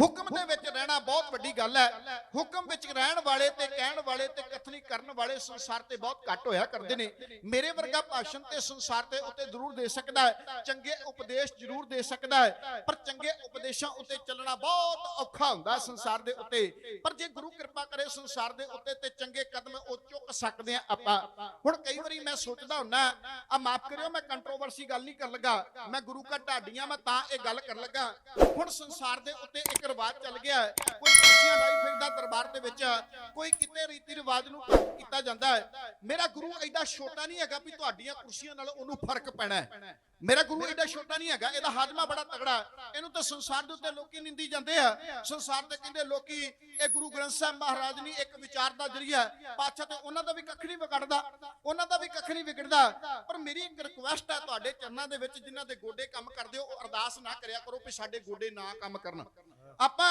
ਹੁਕਮ ਦੇ ਵਿੱਚ ਰਹਿਣਾ ਬਹੁਤ ਵੱਡੀ ਗੱਲ ਹੈ। ਹੁਕਮ ਵਿੱਚ ਰਹਿਣ ਵਾਲੇ ਤੇ ਕਹਿਣ ਵਾਲੇ ਤੇ ਕਥਨੀ ਕਰਨ ਵਾਲੇ ਸੰਸਾਰ ਤੇ ਬਹੁਤ ਘੱਟ ਹੋਇਆ ਕਰਦੇ ਨੇ। ਮੇਰੇ ਵਰਗਾ ਭਾਸ਼ਣ ਤੇ ਸੰਸਾਰ ਤੇ ਉੱਤੇ ਜ਼ਰੂਰ ਦੇ ਸਕਦਾ ਹੈ। ਚੰਗੇ ਉਪਦੇਸ਼ ਜ਼ਰੂਰ ਦੇ ਸਕਦਾ ਹੈ। ਪਰ ਚੰਗੇ ਉਪਦੇਸ਼ਾਂ ਉੱਤੇ ਚੱਲਣਾ ਬਹੁਤ ਔਖਾ ਹੁੰਦਾ ਸੰਸਾਰ ਦੇ ਉੱਤੇ। ਪਰ ਜੇ ਗੁਰੂ ਕਿਰਪਾ ਕਰੇ ਸੰਸਾਰ ਦੇ ਉੱਤੇ ਤੇ ਚੰਗੇ ਕਦਮ ਉਹ ਚੁੱਕ ਸਕਦੇ ਆ ਆਪਾਂ। ਹੁਣ ਕਈ ਵਾਰੀ ਮੈਂ ਸੋਚਦਾ ਹੁੰਨਾ, ਆ ਮਾਫ ਕਰਿਓ, ਮੈਂ ਕੰਟਰੋਵਰਸੀ ਗੱਲ ਨਹੀਂ ਕਰਨ ਲੱਗਾ। ਮੈਂ ਗੁਰੂ ਘਰ ਢਾਡੀਆਂ ਮੈਂ ਤਾਂ ਇਹ ਗੱਲ ਕਰਨ ਲੱਗਾ। ਹੁਣ ਸੰਸਾਰ ਦੇ ਉੱਤੇ ਇੱਕ ਰਿਵਾਜ ਚੱਲ ਗਿਆ। ਕੋਈ ਕੁਰਸੀਆਂ ਲਾਈ ਫਿਰਦਾ ਦਰਬਾਰ ਦੇ ਵਿੱਚ ਕੋਈ ਕਿਤੇ ਰੀਤੀ ਰਿਵਾਜ ਨੂੰ ਕੀਤਾ ਜਾਂਦਾ ਹੈ। ਮੇਰਾ ਗੁਰੂ ਐਡਾ ਛੋਟਾ ਨਹੀਂ ਹੈਗਾ ਵੀ ਤੁਹਾਡੀਆਂ ਕੁਰਸੀਆਂ ਨਾਲ ਉਹਨੂੰ ਫ਼ਰਕ ਪੈਣਾ ਹੈ। ਮੇਰਾ ਗੁਰੂ ਐਡਾ ਛੋਟਾ ਨਹੀਂ ਹੈਗਾ, ਇਹਦਾ ਹਾਜ਼ਮਾ ਬੜਾ ਤਗੜਾ ਇਹਨੂੰ ਤਾਂ ਸੰਸਾਰ ਦੇ ਉੱਤੇ ਲੋਕੀ ਨਿੰਦੀ ਜਾਂਦੇ ਆ। ਸੰਸਾਰ ਦੇ ਕਹਿੰਦੇ ਲੋਕੀ, ਇਹ ਗੁਰੂ ਗ੍ਰੰਥ ਸਾਹਿਬ ਮਹਾਰਾਜ ਨਹੀਂ, ਇੱਕ ਵਿਚਾਰ ਦਾ ਜਰੀਆ ਹੈ। ਤੇ ਉਹਨਾਂ ਦਾ ਵੀ ਕੱਖ ਨਹੀਂ ਵਿਗੜਦਾ, ਉਹਨਾਂ ਦਾ ਵੀ ਕੱਖ ਨਹੀਂ ਵਿਗੜਦਾ। ਪਰ ਮੇਰੀ ਇੱਕ ਰਿਕੁਐਸਟ ਹੈ ਤੁਹਾਡੇ ਚਰਨਾਂ ਦੇ ਵਿੱਚ, ਜਿਨ੍ਹਾਂ ਦੇ ਗੋਡੇ ਕੰਮ ਕਰਦੇ ਹੋ, ਉਹ ਅਰਦਾਸ ਨਾ ਕਰਿਆ ਕਰੋ ਵੀ ਸਾਡੇ ਗੋਡੇ ਨਾ ਕੰਮ ਕਰਨ। ਆਪਾਂ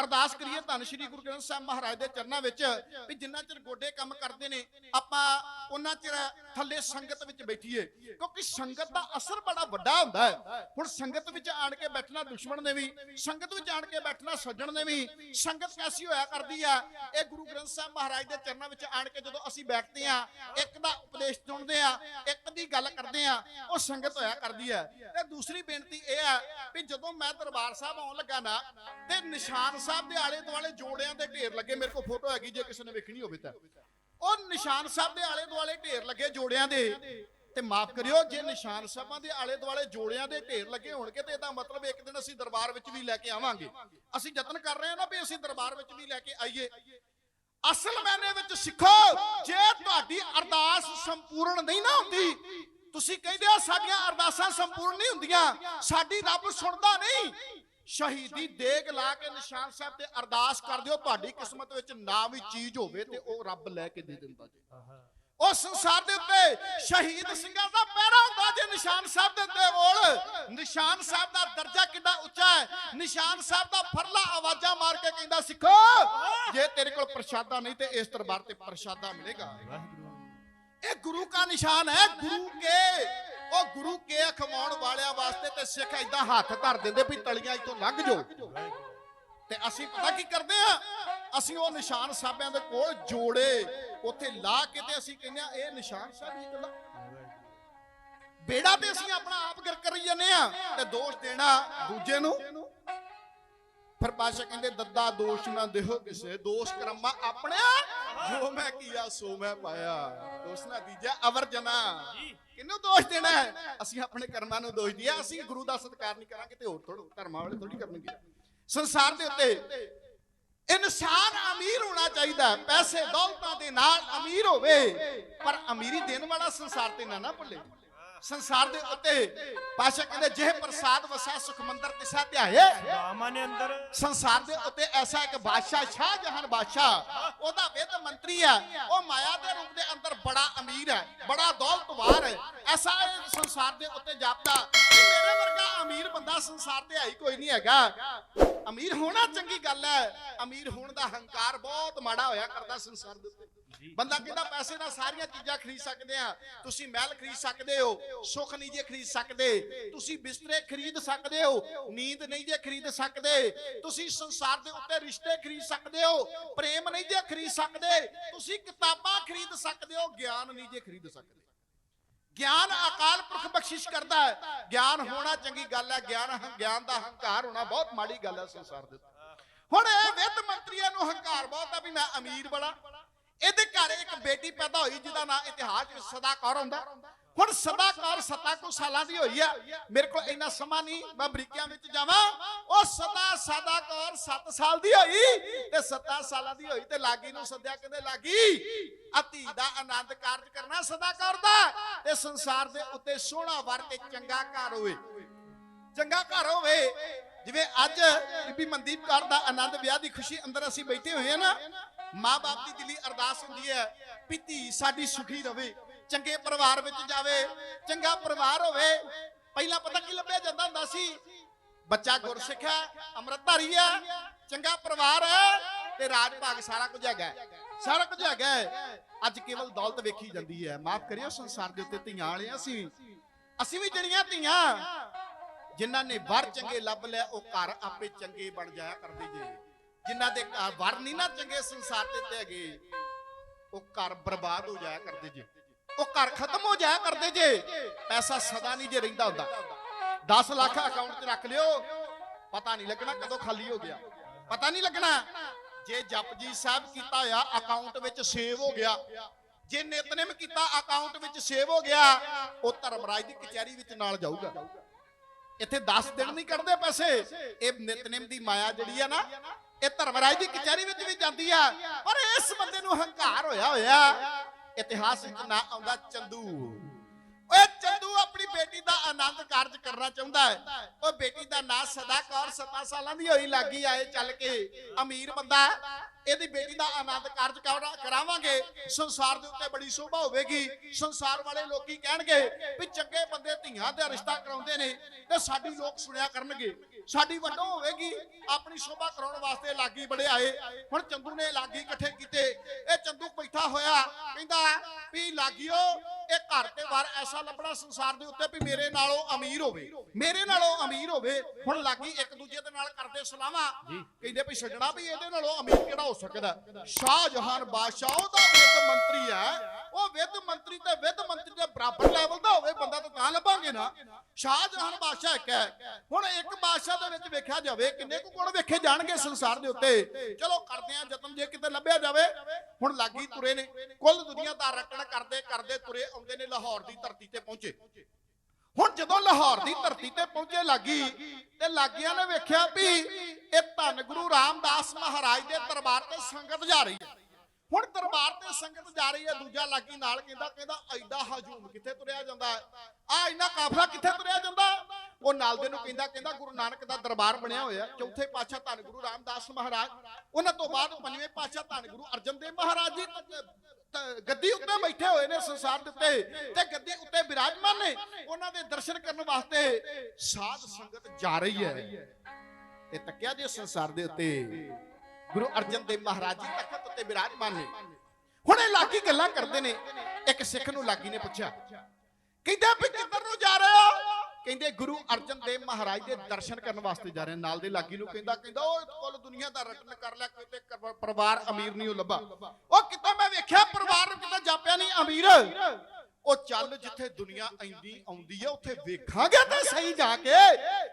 ਅਰਦਾਸ ਕਰੀਏ ਧੰਨ ਸ਼੍ਰੀ ਗੁਰੂ ਗ੍ਰੰਥ ਸਾਹਿਬ ਮਹਾਰਾਜ ਦੇ ਚਰਨਾਂ ਵਿੱਚ ਵੀ ਜਿੰਨਾ ਚਿਰ ਗੋਡੇ ਕੰਮ ਕਰਦੇ ਨੇ, ਆਪਾਂ ਉਹਨਾਂ ਚਿਰ ਥੱਲੇ ਸੰਗਤ ਵਿੱਚ ਬੈਠੀਏ। ਕਿਉਂਕਿ ਸੰਗਤ ਦਾ ਅਸਰ ਬੜਾ ਵੱਡਾ ਹੁੰਦਾ ਹੈ। ਹੁਣ ਸੰਗਤ ਵਿੱਚ ਆਣ ਕੇ ਬੈਠਣਾ ਦੁਸ਼ਮਣ ਨੇ ਵੀ, ਸੰਗਤ ਵਿੱਚ ਆਣ ਕੇ ਬੈਠਣਾ ਸੱਜਣ ਨੇ ਵੀ, ਸੰਗਤ ਕੈਸੀ ਹੋਇਆ ਕਰਦੀ ਆ? ਇਹ ਗੁਰੂ ਗ੍ਰੰਥ ਸਾਹਿਬ ਮਹਾਰਾਜ ਦੇ ਚਰਨਾਂ ਵਿੱਚ ਆਣ ਕੇ ਜਦੋਂ ਅਸੀਂ ਬੈਠਦੇ ਆ ਇੱਕ ਦਾ ਉਪਦੇਸ਼ ਗੱਲ ਕਰਦੇ ਆ, ਉਹ ਸੰਗਤ ਹੋਇਆ ਕਰਦੀ ਆ। ਤੇ ਦੂਸਰੀ ਬੇਨਤੀ ਇਹ ਆ ਵੀ ਜਦੋਂ ਮੈਂ ਦਰਬਾਰ ਸਾਹਿਬ ਆਉਣ ਲੱਗਾ ਨਾ, ਤੇ ਨਿਸ਼ਾਨ ਸਾਹਿਬ ਦੇ ਆਲੇ ਦੁਆਲੇ ਜੋੜਿਆਂ ਦੇ ਢੇਰ ਲੱਗੇ, ਮੇਰੇ ਕੋਲ ਫੋਟੋ ਹੈਗੀ, ਜੇ ਕਿਸੇ ਨੇ ਵੇਖਣੀ ਹੋਵੇ ਤਾਂ। ਉਹ ਨਿਸ਼ਾਨ ਸਾਹਿਬ ਦੇ ਆਲੇ ਦੁਆਲੇ ਢੇਰ ਲੱਗੇ ਜੋੜਿਆਂ ਦੇ। ਤੇ ਮਾਫ ਕਰਿਓ, ਜੇ ਨਿਸ਼ਾਨ ਸਾਹਿਬਾਂ ਦੇ ਆਲੇ ਦੁਆਲੇ ਜੋੜਿਆਂ ਦੇ ਢੇਰ ਲੱਗੇ ਹੋਣਗੇ, ਤੇ ਇਹਦਾ ਮਤਲਬ ਇੱਕ ਦਿਨ ਅਸੀਂ ਦਰਬਾਰ ਵਿੱਚ ਵੀ ਲੈ ਕੇ ਆਵਾਂਗੇ। ਅਸੀਂ ਯਤਨ ਕਰ ਰਹੇ ਹਾਂ ਨਾ ਵੀ ਅਸੀਂ ਦਰਬਾਰ ਵਿੱਚ ਵੀ ਲੈ ਕੇ ਆਈਏ। ਅਸਲ ਮੈਨੇ ਵਿੱਚ ਸਿੱਖੋ, ਜੇ ਤੁਹਾਡੀ ਅਰਦਾਸ ਸੰਪੂਰਨ ਨਹੀਂ ਨਾ ਹੁੰਦੀ, ਤੁਸੀਂ ਕਹਿੰਦੇ ਆ ਸਾਡੀਆਂ ਅਰਦਾਸਾਂ ਸੰਪੂਰਨ ਨਹੀਂ ਹੁੰਦੀਆਂ, ਸਾਡੀ ਰੱਬ ਸੁਣਦਾ ਨਹੀਂ। ਸ਼ਹੀਦੀ ਦੇਗ ਲਾ ਕੇ ਨਿਸ਼ਾਨ ਸਾਹਿਬ ਤੇ ਅਰਦਾਸ ਕਰ ਦਿਓ, ਤੁਹਾਡੀ ਕਿਸਮਤ ਵਿੱਚ ਨਾ ਵੀ ਚੀਜ਼ ਹੋਵੇ ਤੇ ਉਹ ਰੱਬ ਲੈ ਕੇ ਦੇ ਦਿੰਦਾ ਜੀ। ਉਹ ਸੰਸਾਰ ਦੇ ਉੱਤੇ ਸ਼ਹੀਦ ਸਿੰਘਾਂ ਦਾ ਪਹਿਰਾ ਹੁੰਦਾ ਜੇ ਨਿਸ਼ਾਨ ਸਾਹਿਬ ਦੇ ਉੱਤੇ ਕੋਲ ਨਿਸ਼ਾਨ ਸਾਹਿਬ ਦਾ ਦਰਜਾ ਕਿੰਨਾ ਉੱਚਾ ਹੈ। ਨਿਸ਼ਾਨ ਸਾਹਿਬ ਦਾ ਫਰਲਾ ਆਵਾਜ਼ਾਂ ਮਾਰ ਕੇ ਕਹਿੰਦਾ, ਸਿੱਖੋ, ਜੇ ਤੇਰੇ ਕੋਲ ਪ੍ਰਸ਼ਾਦਾ ਨਹੀਂ ਤੇ ਇਸ ਦਰਬਾਰ ਤੇ ਪ੍ਰਸ਼ਾਦਾ ਮਿਲੇਗਾ। ਇਹ ਗੁਰੂ ਕਾ ਨਿਸ਼ਾਨ ਹੈ, ਗੁਰੂ ਕੇ। ਉਹ ਗੁਰੂ ਕੇ ਖਵਾਉਣ ਵਾਲਿਆਂ ਵਾਸਤੇ ਤੇ ਸਿੱਖ ਇਦਾਂ ਹੱਥ ਧਰ ਦਿੰਦੇ ਵੀ ਤਲੀਆਂ ਇਤੋਂ ਲੰਘ ਜਾਓ। ਤੇ ਅਸੀਂ ਪਤਾ ਕੀ ਕਰਦੇ ਆ? ਅਸੀਂ ਉਹ ਨਿਸ਼ਾਨ ਸਾਹਿਬਾਂ ਦੇ ਕੋਲ ਜੋੜੇ, ਉੱਥੇ ਲਾ ਕੇ ਤੇ ਅਸੀਂ ਕਹਿੰਦੇ ਆ, ਇਹ ਨਿਸ਼ਾਨ ਸਾਹਿਬ ਹੀ ਗੱਲਾਂ। ਬੇੜਾ ਤੇ ਅਸੀਂ ਆਪਣਾ ਆਪ ਕਰ ਕਰੀ ਜਾਂਦੇ ਆ ਤੇ ਦੋਸ਼ ਦੇਣਾ ਦੂਜੇ ਨੂੰ। ਫਿਰ ਪਾਸ਼ਾ ਕਹਿੰਦੇ, ਦੱਦਾ ਦੋਸ਼ ਨਾ ਦੇਹੋ ਕਿਸੇ, ਦੋਸ਼ ਕਰਮਾ ਆਪਣੇ ਜੋ ਮੈਂ ਕੀਆ, ਸੋ ਮੈਂ ਪਾਇਆ। ਦੋਸ਼ ਨਾ ਦੀਜਾ ਅਵਰ ਜਨਾ। ਕਿਹਨੂੰ ਦੋਸ਼ ਦੇਣਾ ਹੈ? ਅਸੀਂ ਆਪਣੇ ਕਰਮਾਂ ਨੂੰ ਦੋਸ਼ ਦਿਆ ਅਸੀਂ ਗੁਰੂ ਦਾ ਸਤਿਕਾਰ ਨਹੀਂ ਕਰਾਂਗੇ ਤੇ ਹੋਰ ਥੋੜੋ ਧਰਮਾਂ ਵਾਲੇ ਥੋੜੀ ਕਰਨਗੇ। ਸੰਸਾਰ ਦੇ ਉੱਤੇ ਇਨਸਾਨ ਅਮੀਰ ਹੋਣਾ ਚਾਹੀਦਾ ਪੈਸੇ ਦੌਲਤਾਂ ਦੇ ਨਾਲ ਅਮੀਰ ਹੋਵੇ, ਪਰ ਅਮੀਰੀ ਦੇਣ ਵਾਲਾ ਸੰਸਾਰ ਤੇ ਨਾ ਨਾ ਭੁੱਲੇ। ਸੰਸਾਰ ਦੇ ਉੱਤੇ। ਪਾਸ਼ਾ ਕਹਿੰਦੇ ਜਿਹੇ ਪ੍ਰਸਾਦ ਵਸਾ ਸੁਖ ਮੰਦਰ ਤਿਸਾ ਧਿਆਏ। ਰਾਮਾਂ ਨੇ ਅੰਦਰ। ਸੰਸਾਰ ਦੇ ਉੱਤੇ ਐਸਾ ਇੱਕ ਬਾਦਸ਼ਾਹ ਸ਼ਾਹ ਜਹਾਨ ਬਾਦਸ਼ਾਹ ਉਹਦਾ ਵਿਦ ਮੰਤਰੀ ਹੈ। ਉਹ ਮਾਇਆ ਦੇ ਰੂਪ ਦੇ ਅੰਦਰ ਬੜਾ ਅਮੀਰ ਹੈ ਬੜਾ ਦੌਲਤਵਾਰ ਹੈ। ਐਸਾ ਸੰਸਾਰ ਦੇ ਉੱਤੇ ਜਾਪਦਾ ਮੇਰੇ ਵਰਗਾ ਅਮੀਰ ਬੰਦਾ ਸੰਸਾਰ ਤੇ ਹੀ ਕੋਈ ਨਹੀਂ ਹੈਗਾ। ਅਮੀਰ ਹੋਣਾ ਚੰਗੀ ਗੱਲ ਹੈ। ਅਮੀਰ ਹੋਣ ਦਾ ਹੰਕਾਰ ਬਹੁਤ ਮਾੜਾ ਹੋਇਆ ਕਰਦਾ ਸੰਸਾਰ ਦੇ ਉੱਤੇ। ਬੰਦਾ ਕਹਿੰਦਾ ਪੈਸੇ ਨਾਲ ਸਾਰੀਆਂ ਚੀਜ਼ਾਂ ਖਰੀਦ ਸਕਦੇ ਆ ਤੁਸੀਂ ਮਹਿਲ ਖਰੀਦ ਸਕਦੇ ਹੋ। ਸੁੱਖ ਨਹੀਂ ਜੇ ਖਰੀਦ ਸਕਦੇ। ਤੁਸੀਂ ਬਿਸਤਰੇ ਖਰੀਦ ਸਕਦੇ ਹੋ। ਨੀਂਦ ਨਹੀਂ ਜੇ ਖਰੀਦ ਸਕਦੇ। ਤੁਸੀਂ ਸੰਸਾਰ ਦੇ ਉੱਤੇ ਰਿਸ਼ਤੇ ਖਰੀਦ ਸਕਦੇ ਹੋ। ਪ੍ਰੇਮ ਨਹੀਂ ਜੇ ਖਰੀਦ ਸਕਦੇ। ਤੁਸੀਂ ਕਿਤਾਬਾਂ ਖਰੀਦ ਸਕਦੇ ਹੋ। ਗਿਆਨ ਨਹੀਂ ਜੇ ਖਰੀਦ ਸਕਦੇ। ਗਿਆਨ ਅਕਾਲ ਪੁਰਖ ਬਖਸ਼ਿਸ਼ ਕਰਦਾ ਹੈ। ਗਿਆਨ ਹੋਣਾ ਚੰਗੀ ਗੱਲ ਹੈ। ਗਿਆਨ ਗਿਆਨ ਦਾ ਹੰਕਾਰ ਹੋਣਾ ਬਹੁਤ ਮਾੜੀ ਗੱਲ ਹੈ ਸੰਸਾਰ ਦੇ ਉੱਤੇ। ਹੁਣ ਇਹ ਵਿੱਤ ਮੰਤਰੀਆਂ ਨੂੰ ਹੰਕਾਰ ਬਹੁਤ ਆ ਵੀ ਮੈਂ ਅਮੀਰ ਬੜਾ ਇਹਦੇ ਘਰ ਇੱਕ ਬੇਟੀ ਪੈਦਾ ਹੋਈ ਜਿਹਦਾ ਨਾਂ ਇਤਿਹਾਸ ਵਿੱਚ ਸਦਾ ਕੌਰ ਹੁੰਦਾ। ਹੁਣ ਸਦਾ ਕੌਰ ਸੱਤਾ ਕੁ ਸਾਲਾਂ ਦੀ ਹੋਈ ਆ। ਮੇਰੇ ਕੋਲ ਇੰਨਾ ਸਮਾਂ ਨਹੀਂ, ਮੈਂ ਬਰੀਕਿਆਂ ਵਿੱਚ ਜਾਵਾਂ। ਉਹ ਸਦਾ ਸਦਾ ਕੌਰ 7 ਸਾਲ ਦੀ ਹੋਈ ਤੇ 7 ਸਾਲਾਂ ਦੀ ਹੋਈ ਤੇ ਲਾਗੀ ਨੂੰ ਸੱਦਿਆ ਕਹਿੰਦੇ, ਲਾਗੀ ਅਤੀ ਦਾ ਆਨੰਦ ਕਾਰਜ ਕਰਨਾ ਸਦਾ ਕੌਰ ਦਾ ਤੇ ਸੰਸਾਰ ਦੇ ਉੱਤੇ ਸੋਹਣਾ ਵਰ ਤੇ ਚੰਗਾ ਘਰ ਹੋਵੇ। ਚੰਗਾ ਘਰ ਹੋਵੇ। ਜਿਵੇਂ ਅੱਜ ਬੀਬੀ ਮਨਦੀਪ ਕੌਰ ਦਾ ਆਨੰਦ ਵਿਆਹ ਦੀ ਖੁਸ਼ੀ ਅੰਦਰ ਅਸੀਂ ਬੈਠੇ ਹੋਏ ਆ ਨਾ ਮਾਂ-ਬਾਪ ਦੀ ਦਿਲੀ ਅਰਦਾਸ ਹੁੰਦੀ ਹੈ ਵੀ ਧੀ ਸਾਡੀ ਸੁਖੀ ਰਵੇ। ਚੰਗੇ ਪਰਿਵਾਰ ਵਿੱਚ ਜਾਵੇ, ਚੰਗਾ ਪਰਿਵਾਰ ਹੋਵੇ, ਪਹਿਲਾਂ ਪਤਾ ਕੀ ਲੱਭਿਆ ਜਾਂਦਾ ਹੁੰਦਾ ਸੀ? ਬੱਚਾ ਗੁਰਸਿੱਖ ਹੈ, ਅੰਮ੍ਰਿਤਧਾਰੀ ਹੈ, ਚੰਗਾ ਪਰਿਵਾਰ ਹੈ ਤੇ ਰਾਜ ਭਾਗ ਸਾਰਾ ਕੁਝ ਹੈਗਾ ਸਾਰਾ ਕੁਝ ਹੈਗਾ ਅੱਜ ਕੇਵਲ ਦੌਲਤ ਵੇਖੀ ਜਾਂਦੀ ਹੈ। ਮਾਫ ਕਰਿਓ, ਸੰਸਾਰ ਦੇ ਉੱਤੇ ਧੀਆਂ ਵਾਲੇ ਅਸੀਂ। ਅਸੀਂ ਵੀ ਜਿਹੜੀਆਂ ਧੀਆਂ, ਜਿਨ੍ਹਾਂ ਨੇ ਵਰ ਚੰਗੇ ਲੱਭ ਲਿਆ, ਉਹ ਘਰ ਆਪੇ ਚੰਗੇ ਬਣ ਜਾਇਆ ਕਰਦੇ ਜੇ। ਜਿਨ੍ਹਾਂ ਦੇ ਘਰ ਵਰ ਨਹੀਂ ਨਾ ਚੰਗੇ ਸੰਸਾਰ ਤੇ ਤੇ ਹੈਗੇ, ਉਹ ਘਰ ਬਰਬਾਦ ਹੋ ਜਾਇਆ ਕਰਦੇ ਜੇ। ਉਹ ਘਰ ਖਤਮ ਹੋ ਜਾਇਆ ਕਰਦੇ ਜੇ। ਪੈਸਾ ਸਦਾ ਨਹੀਂ ਜੇ ਰਹਿੰਦਾ ਹੁੰਦਾ। 10 ਲੱਖ ਅਕਾਊਂਟ 'ਚ ਰੱਖ ਲਿਓ। ਪਤਾ ਨਹੀਂ ਲੱਗਣਾ ਕਦੋਂ ਖਾਲੀ ਹੋ ਗਿਆ। ਪਤਾ ਨਹੀਂ ਲੱਗਣਾ। ਜੇ ਜਪਜੀ ਸਾਹਿਬ ਕੀਤਾ ਹੋਇਆ ਅਕਾਊਂਟ ਵਿੱਚ ਸੇਵ ਹੋ ਗਿਆ। ਜੇ ਨਿਤਨੇਮ ਕੀਤਾ ਅਕਾਊਂਟ ਵਿੱਚ ਸੇਵ ਹੋ ਗਿਆ, ਉਹ ਧਰਮਰਾਜ ਦੀ ਕਚਹਿਰੀ ਵਿੱਚ ਨਾਲ ਜਾਊਗਾ। ਇੱਥੇ 10 ਦਿਨ ਨਹੀਂ ਕੱਢਦੇ ਪੈਸੇ। ਇਹ ਨਿਤਨੇਮ ਦੀ ਮਾਇਆ ਜਿਹੜੀ ਆ ਨਾ, ਇਹ ਧਰਮਰਾਜ ਦੀ ਕਚਹਿਰੀ ਵਿੱਚ ਵੀ ਜਾਂਦੀ ਆ। ਪਰ ਇਸ ਬੰਦੇ ਨੂੰ ਹੰਕਾਰ ਹੋਇਆ ਹੋਇਆ। ਇਤਿਹਾਸ ਵਿੱਚ ਨਾ ਆਉਂਦਾ ਚੰਦੂ ਓਏ, ਚੰਦੂ ਆਪਣੀ ਬੇਟੀ ਦਾ ਆਨੰਦ ਕਾਰਜ ਕਰਨਾ ਚਾਹੁੰਦਾ ਹੈ। ਉਹ ਬੇਟੀ ਦਾ ਨਾਂ ਸਦਾ ਕੌਰ 7 ਸਾਲਾਂ ਦੀ ਹੋਈ ਲੱਗੀ ਆਏ ਚੱਲ ਕੇ। ਅਮੀਰ ਬੰਦਾ ਇਹਦੀ ਬੇਟੀ ਦਾ ਆਨੰਦ ਕਾਰਜ ਕਰਾਵਾਂਗੇ। ਸੰਸਾਰ ਦੇ ਉੱਤੇ ਬੜੀ ਸ਼ੋਭਾ ਹੋਵੇਗੀ। ਸੰਸਾਰ ਵਾਲੇ ਲੋਕੀ ਕਹਿਣਗੇ ਵੀ ਚੰਗੇ ਬੰਦੇ ਧੀਆਂ ਦਾ ਰਿਸ਼ਤਾ ਕਰਾਉਂਦੇ ਨੇ ਤੇ ਸਾਡੀ ਲੋਕ ਸੁਣਿਆ ਕਰਨਗੇ। ਸਾਡੀ ਵੱਡੋ ਹੋਵੇਗੀ। ਆਪਣੀ ਸ਼ੋਭਾ ਕਰਾਉਣ ਵਾਸਤੇ ਲਾਗੀ ਬੜੇ ਆਏ। ਹੁਣ ਚੰਦੂ ਨੇ ਲਾਗੀ ਇਕੱਠੇ ਕੀਤੇ। ਇਹ ਚੰਦੂ ਬੈਠਾ ਹੋਇਆ। ਕਹਿੰਦਾ ਵੀ ਲਾਗੀਓ ਇਹ ਘਰ ਤੇ ਵਾਰ ਐਸਾ ਲੱਭਣਾ ਸੰਸਾਰ ਦੇ ਉੱਤੇ ਵੀ ਮੇਰੇ ਨਾਲੋਂ ਅਮੀਰ ਹੋਵੇ। ਮੇਰੇ ਨਾਲੋਂ ਅਮੀਰ ਹੋਵੇ। ਹੁਣ ਲਾਗੀ ਇੱਕ ਦੂਜੇ ਦੇ ਨਾਲ ਕਰਦੇ ਸਲਾਹਾਂ। ਕਹਿੰਦੇ ਵੀ ਸੱਜਣਾ ਵੀ ਇਹਦੇ ਨਾਲੋਂ ਅਮੀਰ ਕਿਹੜਾ ਹੋ ਸਕਦਾ? ਸ਼ਾਹਜਹਾਨ ਬਾਦਸ਼ਾਹ ਉਹਦਾ ਵਿੱਤ ਮੰਤਰੀ ਹੈ। ਉਹ ਵਿੱਤ ਮੰਤਰੀ ਤੇ ਵਿੱਤ ਮੰਤਰੀ ਦੇ ਬਰਾਬਰ ਲੈਵਲ ਦਾ ਹੋਵੇ ਬੰਦਾ ਤਾਂ ਤਾਂ ਲੱਭਾਂਗੇ ਨਾ। ਸ਼ਾਹਜਹਾਨ ਬਾਦਸ਼ਾਹ ਇੱਕ ਹੈ। ਹੁਣ ਇੱਕ ਬਾਦਸ਼ਾਹ ਦੇ ਵਿੱਚ ਵੇਖਿਆ ਜਾਵੇ, ਕਿੰਨੇ ਕੁ ਗੁਣ ਵੇਖੇ ਜਾਣਗੇ ਸੰਸਾਰ ਦੇ ਉੱਤੇ। ਚਲੋ ਕਰਦੇ ਆ ਯਤਨ ਜੇ ਕਿਤੇ ਲੱਭਿਆ ਜਾਵੇ, ਹੁਣ ਲਾਗੀ ਤੁਰੇ ਨੇ, ਕੁੱਲ ਦੁਨੀਆ ਦਾ ਰਟਣ ਕਰਦੇ ਕਰਦੇ ਤੁਰੇ ਆਉਂਦੇ ਨੇ ਲਾਹੌਰ ਦੀ ਧਰਤੀ ਤੇ ਪਹੁੰਚੇ। ਹੁਣ ਜਦੋਂ ਲਾਹੌਰ ਦੀ ਧਰਤੀ ਤੇ ਪਹੁੰਚੇ ਲਾਗੀ, ਤੇ ਲਾਗੀਆਂ ਨੇ ਵੇਖਿਆ ਵੀ ਇਹ ਧੰਨ ਗੁਰੂ ਰਾਮਦਾਸ ਮਹਾਰਾਜ ਦੇ ਦਰਬਾਰ ਤੇ ਸੰਗਤ ਜਾ ਰਹੀ ਹੈ। ਹੁਣ ਦਰਬਾਰ ਤੇ ਸੰਗਤ ਜਾ ਰਹੀ ਹੈ, ਦੂਜਾ ਲਾਗੀ ਨਾਲ ਕਹਿੰਦਾ ਕਹਿੰਦਾ, ਐਡਾ ਹਜੂਮ ਕਿੱਥੇ ਤੁਰਿਆ ਜਾਂਦਾ ਹੈ? ਆ ਇੰਨਾ ਕਾਫਲਾ ਕਿੱਥੇ ਤੁਰਿਆ ਜਾਂਦਾ? ਉਹ ਨਾਲ ਦੇ ਨੂੰ ਕਹਿੰਦਾ ਕਹਿੰਦਾ ਗੁਰੂ ਨਾਨਕ ਦਾ ਦਰਬਾਰ ਬਣਿਆ ਹੋਇਆ, ਚੌਥੇ ਪਾਤਸ਼ਾਹ ਧੰਨ ਗੁਰੂ ਰਾਮਦਾਸ ਮਹਾਰਾਜ। ਉਹਨਾਂ ਤੋਂ ਬਾਅਦ ਪੰਜਵੇਂ ਪਾਤਸ਼ਾਹ ਧੰਨ ਗੁਰੂ ਅਰਜਨ ਦੇਵ ਮਹਾਰਾਜ ਜੀ ਗੱਦੀ ਉੱਤੇ ਬੈਠੇ ਹੋਏ ਨੇ ਸੰਸਾਰ ਦੇ ਉੱਤੇ ਤੇ ਗੱਦੀ ਉੱਤੇ ਬਿਰਾਜਮਾਨ ਨੇ। ਉਹਨਾਂ ਦੇ ਦਰਸ਼ਨ ਕਰਨ ਵਾਸਤੇ ਸਾਧ ਸੰਗਤ ਜਾ ਰਹੀ ਹੈ। ਤੇ ਤੱਕਿਆ ਜੇ ਸੰਸਾਰ ਦੇ ਉੱਤੇ ਗੁਰੂ ਅਰਜਨ ਦੇਵ ਮਹਾਰਾਜ ਜੀ ਤਖਤ ਉੱਤੇ ਬਿਰਾਜਮਾਨ ਨੇ। ਹੁਣ ਇਹ ਲਾਗੀ ਗੱਲਾਂ ਕਰਦੇ ਨੇ। ਇੱਕ ਸਿੱਖ ਨੂੰ ਲਾਗੀ ਨੇ ਪੁੱਛਿਆ ਕਹਿੰਦਾ ਵੀ ਕਿੱਧਰ ਨੂੰ ਜਾ ਰਹੇ ਹੋ ਕਹਿੰਦੇ ਗੁਰੂ ਅਰਜਨ ਦੇਵ ਮਹਾਰਾਜ ਦੇ ਦਰਸ਼ਨ ਕਰਨ ਵਾਸਤੇ ਜਾ ਰਹੇ, ਨਾਲ ਦੇ ਲਾਗੀ ਨੂੰ ਕਹਿੰਦਾ ਕਹਿੰਦਾ ਉਹ ਕੁੱਲ ਦੁਨੀਆ ਦਾ ਰਟਨ ਕਰ ਲਿਆ ਕਿਤੇ ਪਰਿਵਾਰ ਅਮੀਰ ਨਹੀਂ ਉਹ ਲੱਭਾ। ਉਹ ਕਿਤੇ ਮੈਂ ਵੇਖਿਆ, ਪਰਿਵਾਰ ਕਿਤੇ ਜਾਪਿਆ ਨਹੀਂ, ਅਮੀਰ। ਉਹ ਚੱਲ ਜਿੱਥੇ ਦੁਨੀਆ ਆਂਦੀ ਆਉਂਦੀ ਹੈ ਉੱਥੇ ਵੇਖਾਂਗੇ ਤਾਂ ਸਹੀ ਜਾ ਕੇ।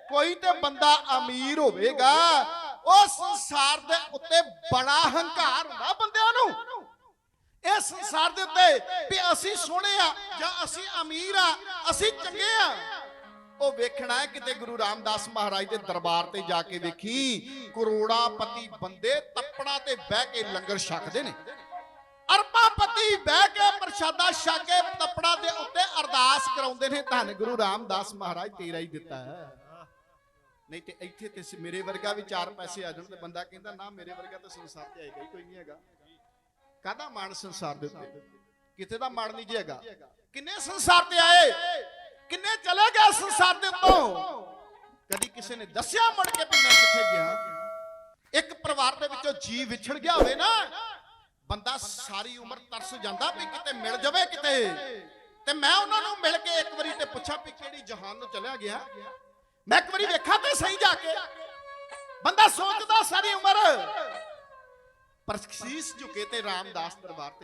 ਕੋਈ ਤੇ ਬੰਦਾ ਅਮੀਰ ਹੋਵੇਗਾ, ਉਹ ਸੰਸਾਰ ਦੇ ਉੱਤੇ ਬੜਾ ਹੰਕਾਰ ਹੁੰਦਾ ਬੰਦਿਆਂ ਨੂੰ। ਇਹ ਸੰਸਾਰ ਦੇ ਉੱਤੇ ਵੀ ਅਸੀਂ ਸੋਹਣੇ ਆ ਜਾਂ ਅਸੀਂ ਅਮੀਰ ਆ, ਅਸੀਂ ਚੰਗੇ ਆ। ਉਹ ਵੇਖਣਾ ਹੈ ਕਿਤੇ ਗੁਰੂ ਰਾਮਦਾਸ ਮਹਾਰਾਜ ਦੇ ਦਰਬਾਰ ਤੇ ਜਾ ਕੇ ਵੇਖੀ, ਕਰੋੜਾਪਤੀ ਬੰਦੇ ਤੱਪੜਾਂ ਤੇ ਬਹਿ ਕੇ ਲੰਗਰ ਛਕਦੇ ਨੇ। ਅਰਬਾਪਤੀ ਬਹਿ ਕੇ ਪ੍ਰਸ਼ਾਦਾ ਛਕ ਕੇ ਤੱਪੜਾਂ ਦੇ ਉੱਤੇ ਅਰਦਾਸ ਕਰਾਉਂਦੇ ਨੇ, ਧੰਨ ਗੁਰੂ ਰਾਮਦਾਸ ਮਹਾਰਾਜ, ਤੇਰਾ ਹੀ ਦਿੱਤਾ ਹੈ। ਨਹੀਂ ਤੇ ਇੱਥੇ ਤੇ ਮੇਰੇ ਵਰਗਾ ਵੀ ਚਾਰ ਪੈਸੇ ਆ ਜਾਣ ਤੇ ਬੰਦਾ ਕਹਿੰਦਾ, ਨਾ, ਮੇਰੇ ਵਰਗਾ ਤਾਂ ਸੰਸਾਰ ਤੇ ਆਏਗਾ ਹੀ ਕੋਈ ਨਹੀਂ ਹੈਗਾ। ਕਾਹਦਾ ਮਾਣ ਸੰਸਾਰ ਦੇ ਉੱਤੇ? ਕਿਤੇ ਦਾ ਮਾਣ ਨਹੀਂ ਜੀ ਕਿੰਨੇ ਸੰਸਾਰ ਤੇ ਆਏ? ਕਿੰਨੇ ਚਲੇ ਗਏ ਸੰਸਾਰ ਦੇ ਉੱਤੋਂ? ਕਦੀ ਕਿਸੇ ਨੇ ਦੱਸਿਆ ਮੁੜ ਕੇ ਵੀ ਮੈਂ ਕਿੱਥੇ ਗਿਆ? ਇੱਕ ਪਰਿਵਾਰ ਦੇ ਵਿੱਚੋਂ ਜੀ ਵਿਛੜ ਗਿਆ ਹੋਵੇ ਨਾ, ਬੰਦਾ ਸਾਰੀ ਉਮਰ ਤਰਸ ਜਾਂਦਾ ਵੀ ਕਿਤੇ ਮਿਲ ਜਾਵੇ ਕਿਤੇ। ਤੇ ਮੈਂ ਉਹਨਾਂ ਨੂੰ ਮਿਲ ਕੇ ਇੱਕ ਵਾਰੀ ਤੇ ਪੁੱਛਾਂ ਵੀ ਕਿਹੜੀ ਜਹਾਨ ਨੂੰ ਚਲਿਆ ਗਿਆ। ਮੈਂ ਇੱਕ ਵਾਰੀ ਵੇਖਾਂ ਤੇ ਸਹੀ ਜਾ ਕੇ। ਬੰਦਾ ਸੋਚਦਾ ਸਾਰੀ ਉਮਰ ਪਰ ਸੀਸ ਝੁਕੇ ਤੇ ਰਾਮਦਾਸ ਦਰਬਾਰ ਤੇ